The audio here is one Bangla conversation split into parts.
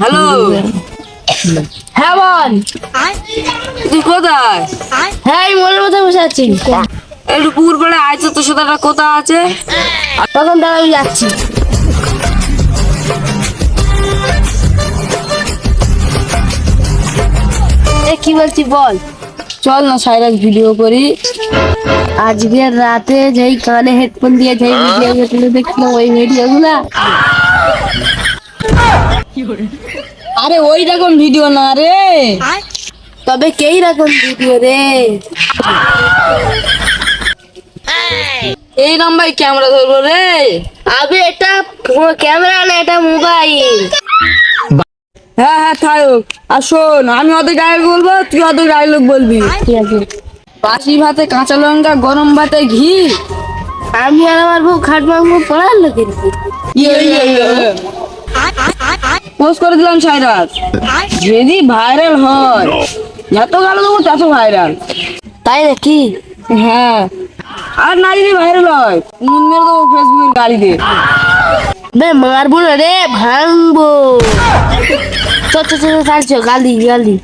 হ্যালো হ্যাঁ বল তুই কোথায়? হ্যাঁ আমি মনের মধ্যে বসে আছি। একটু পুকুর পাড়ে আইছো তোর সাথে একটা কথা আছে? তখন দাঁড়া আমি যাচ্ছি কি বলছি বল? চল না সাইরাস ভিডিও করি। আজকের রাতে যেই কানে হেডফোন দিয়ে যেই ভিডিও দেখলাম ওই ভিডিও গুলা আরে ওই রকম ভিডিও না রে। তবে কেই রকম ভিডিও রে? এই নাম্বার ক্যামেরা ধরবো রে। আবে এটা ক্যামেরা না এটা মোবাইল। হ্যাঁ হ্যাঁ থাক আর শোন আমি অত ডায়লগ বলব তুই অত ডায়লগ বলবি। ঠিক আছে বাসি ভাতে কাঁচা লঙ্কা গরম ভাতে ঘি। আমি আর আমার বউ খাট মাংস পড়ার লোকের কি? পোস্ট করে দিলাম সাইরাস যদি ভাইরাল হয় যত গালো দেবো তত ভাইরাল তাই নাকি? হ্যাঁ। আর না যদি ভাইরাল হয় মুন মেরে দেবো ফেসবুকের গাড়িতে বে মারবো না রে ভাঙবো। চ চ চ চ গালি গালি।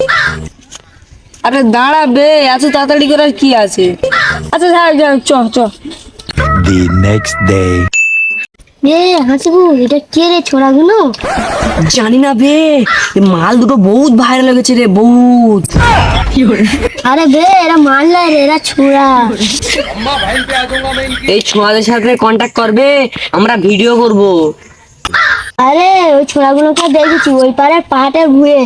আরে দাঁড়া বে এত তাড়াতাড়ি করার কি আছে? আচ্ছা যাক যাক চ চ। The next day. হাসিবু এটা কে রে ছোড়াগুলো? জানি না বে। এ মাল দুটো বহুত ভাইরাল হয়ে গেছে রে বহুত। আরে বে এরা মারলা রে এরা ছোড়া। এই ছোঁয়াদের সাথে কন্টাক্ট করবে আমরা ভিডিও করব। আরে ওই ছোড়াগুলোকে দেখেছি ওই পারে পাহাড়ে ঘুরে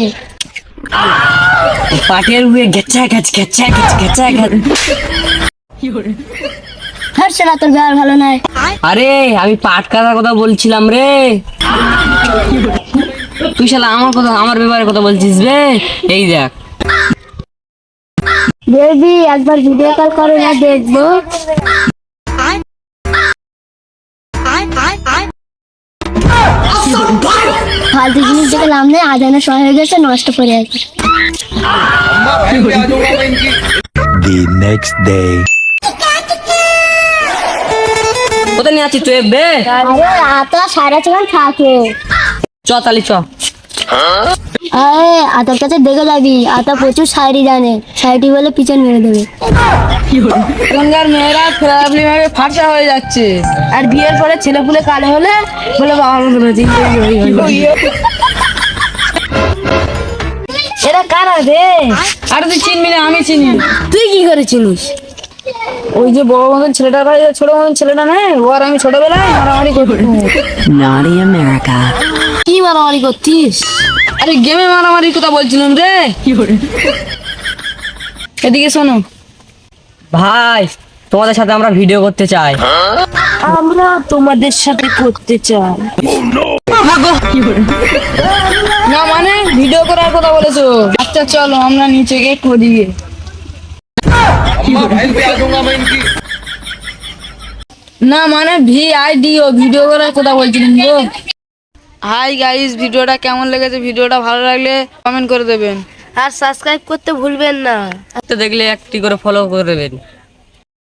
পাটের হুয়ে গেছা গেছ গেছা গেছ হ্যাঁ সেটা তোর ব্যবহার ভালো নয় আরে আমি পাট কাটার কথা বলছিলাম রে। তুই শালা আমার কথা আমার ব্যাপারে কথা বলছিস বে। এই দেখ। বেবি একবার ভিডিও কল করো না দেখব। ফালতু জিনিস দেখে লাভ নেই আজানের সময় হয়ে গেছে নষ্ট করে আছে The next day. কোথায় নিয়ে আছিস তুই? বে। আরে আতা সারা জীবন থাকে। চ তালি চ। আরে আতার কাছে দেখে যাবি আতা প্রচুর শায়রি জানে। শায়রি বলে পিছন মেরে দেবে। এখনকার মেয়েরা ফেরাবলি ভাবে ফাঁসা হয়ে যাচ্ছে। আর বিয়ের পরে ছেলে পুলে কালে হলে বলে এরা কারা রে? আরে তুই চিনবি না আমি চিনি তুই কি করে চিনিস? ওই যে বড় মতন ছেলেটা ভাই ছোট মতন ছেলেটা নেই ও আর আমি ছোটবেলায় মারামারি করতাম। আমেরিকা কি মারামারি করতিস? আরে গেমে মারামারির কথা বলছিলাম রে। কি এদিকে শোনো। ভাই তোমাদের সাথে আমরা ভিডিও করতে চাই। আমরা তোমাদের সাথে করতে চাই। না মানে ভিডিও করার কথা বলেছ। আচ্ছা চলো আমরা নিচে গিয়ে করি। না মানে V I D O video করার কথা বলছিলাম গো হাই গাইস ভিডিওটা কেমন লেগেছে? ভিডিওটা ভালো লাগলে কমেন্ট করে দেবেন। আর সাবস্ক্রাইব করতে ভুলবেন না। দেখলে একটি করে ফলো করে দেবেন।